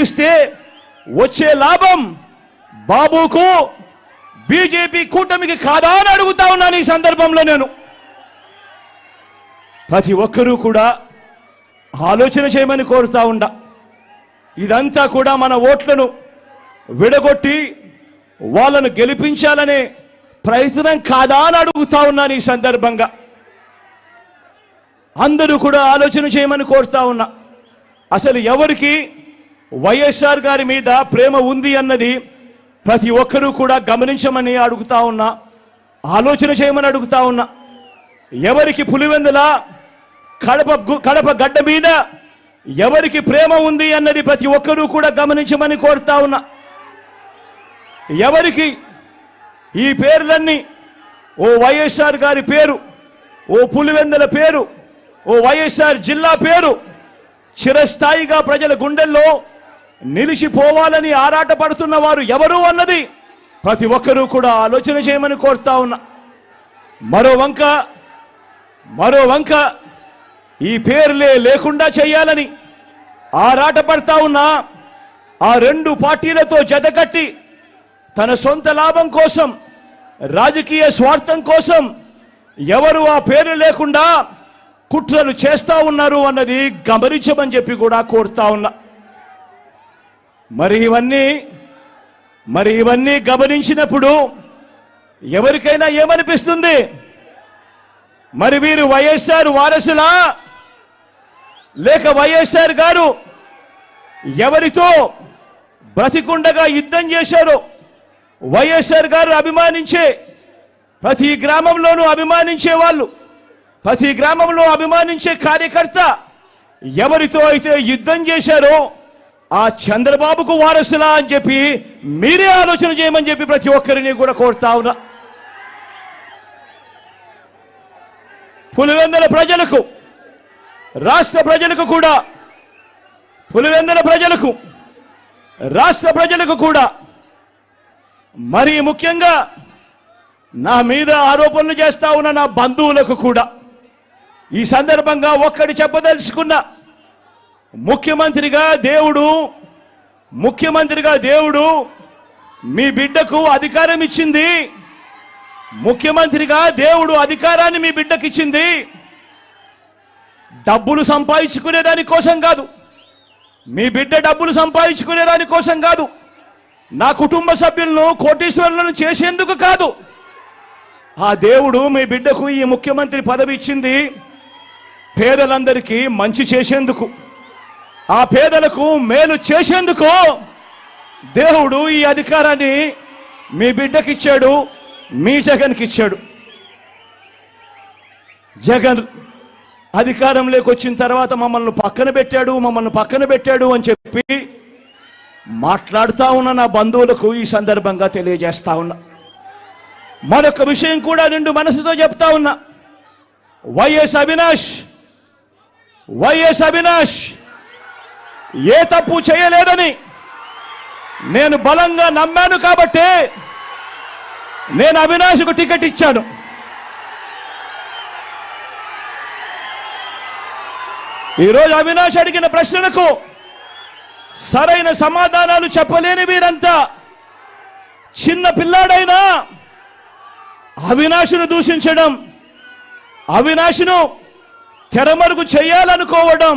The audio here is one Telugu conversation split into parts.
ఇస్తే వచ్చే లాభం బాబుకు బీజేపీ కూటమికి కాదా అని అడుగుతా ఉన్నాను ఈ సందర్భంలో నేను. ప్రతి ఒక్కరూ కూడా ఆలోచన చేయమని కోరుతా ఉండా. ఇదంతా కూడా మన ఓట్లను విడగొట్టి వాళ్ళను గెలిపించాలనే ప్రయత్నం కాదా అని అడుగుతా ఉన్నాను ఈ సందర్భంగా. అందరూ కూడా ఆలోచన చేయమని కోరుతా ఉన్నా. అసలు ఎవరికి వైఎస్ఆర్ గారి మీద ప్రేమ ఉంది అన్నది ప్రతి ఒక్కరూ కూడా గమనించమని అడుగుతా ఉన్నా ఆలోచన చేయమని అడుగుతా ఉన్నా. ఎవరికి పులివెందుల కడప కడప గడ్డ మీద ఎవరికి ప్రేమ ఉంది అన్నది ప్రతి ఒక్కరూ కూడా గమనించమని కోరుతా ఉన్నా. ఎవరికి ఈ పేర్లన్నీ ఓ వైఎస్ఆర్ గారి పేరు ఓ పులివెందుల పేరు ఓ వైఎస్ఆర్ జిల్లా పేరు చిరస్థాయిగా ప్రజల గుండెల్లో నిలిచిపోవాలని ఆరాటపడుతున్న వారు ఎవరు అన్నది ప్రతి ఒక్కరూ కూడా ఆలోచన చేయమని కోరుతా ఉన్నా. మరో వంక మరో వంక ఈ పేర్లే లేకుండా చేయాలని ఆరాటపడతా ఉన్నా. ఆ రెండు పార్టీలతో జతకట్టి తన సొంత లాభం కోసం రాజకీయ స్వార్థం కోసం ఎవరు ఆ పేరు లేకుండా కుట్రలు చేస్తా ఉన్నారు అన్నది గమనించమని చెప్పి కూడా కోరుతా ఉన్నా. మరి ఇవన్నీ మరి ఇవన్నీ గమనించినప్పుడు ఎవరికైనా ఏమనిపిస్తుంది? మరి వీరు వైఎస్ఆర్ వారసులా? లేక వైఎస్ఆర్ గారు ఎవరితో బ్రతికుండగా యుద్ధం చేశారు వైఎస్ఆర్ గారు అభిమానించే ప్రతి గ్రామంలోనూ అభిమానించే వాళ్ళు ప్రతి గ్రామంలో అభిమానించే కార్యకర్త ఎవరితో అయితే యుద్ధం చేశారో ఆ చంద్రబాబుకు వారసులా అని చెప్పి మీరే ఆలోచన చేయమని చెప్పి ప్రతి ఒక్కరిని కూడా కోరుతా ఉన్నా. పులివెందల ప్రజలకు రాష్ట్ర ప్రజలకు కూడా పులివెందల ప్రజలకు రాష్ట్ర ప్రజలకు కూడా మరి ముఖ్యంగా నా మీద ఆరోపణలు చేస్తా ఉన్న నా బంధువులకు కూడా ఈ సందర్భంగా ఒక్కడి చెప్పదలుచుకున్న. ముఖ్యమంత్రిగా దేవుడు ముఖ్యమంత్రిగా దేవుడు మీ బిడ్డకు అధికారం ఇచ్చింది. ముఖ్యమంత్రిగా దేవుడు అధికారాన్ని మీ బిడ్డకి ఇచ్చింది. డబ్బులు సంపాదించుకునే దాని కోసం కాదు. మీ బిడ్డ డబ్బులు సంపాదించుకునే దాని కోసం కాదు. నా కుటుంబ సభ్యులను కోటీశ్వరులను చేసేందుకు కాదు. ఆ దేవుడు మీ బిడ్డకు ఈ ముఖ్యమంత్రి పదవి ఇచ్చింది. పేదలందరికీ మంచి చేసేందుకు. ఆ పేదలకు మేలు చేసేందుకు దేవుడు ఈ అధికారాన్ని మీ బిడ్డకిచ్చాడు మీ జగన్కి ఇచ్చాడు జగన్ అధికారంలోకి వచ్చిన తర్వాత మమ్మల్ని పక్కన పెట్టాడు మమ్మల్ని పక్కన పెట్టాడు అని చెప్పి మాట్లాడుతూ ఉన్న నా బంధువులకు ఈ సందర్భంగా తెలియజేస్తా ఉన్నా. మరొక విషయం కూడా నిండు మనసుతో చెప్తా ఉన్నా. వైఎస్ అవినాష్ వైఎస్ అవినాష్ ఏ తప్పు చేయలేదని నేను బలంగా నమ్మాను కాబట్టే నేను అవినాష్కు టికెట్ ఇచ్చాను. ఈరోజు అవినాష్ అడిగిన ప్రశ్నలకు సరైన సమాధానాలు చెప్పలేని వీరంతా చిన్న పిల్లాడైనా అవినాశును దూషించడం అవినాశును తెరమరుగు చేయాలనుకోవడం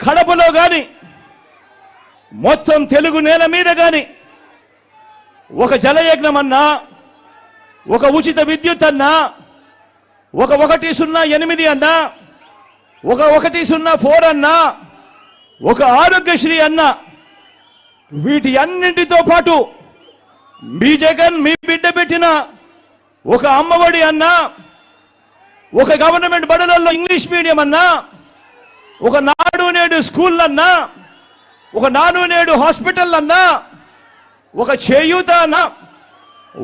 కడపలో కానీ మొత్తం తెలుగు నేల మీద కానీ ఒక జలయజ్ఞం అన్నా ఒక ఉచిత విద్యుత్ అన్నా ఒక ఒకటి సున్నా ఎనిమిది అన్నా ఒక ఒకటి సున్నా ఫోర్ అన్నా ఒక ఆరోగ్యశ్రీ అన్నా వీటి అన్నింటితో పాటు మీ జగన్ మీ బిడ్డ పెట్టిన ఒక అమ్మఒడి అన్నా ఒక గవర్నమెంట్ బడులలో ఇంగ్లీష్ మీడియం అన్నా ఒక నాడు నేడు స్కూళ్ళన్నా ఒక నాడు నేడు హాస్పిటల్ అన్నా ఒక చేయూత అన్నా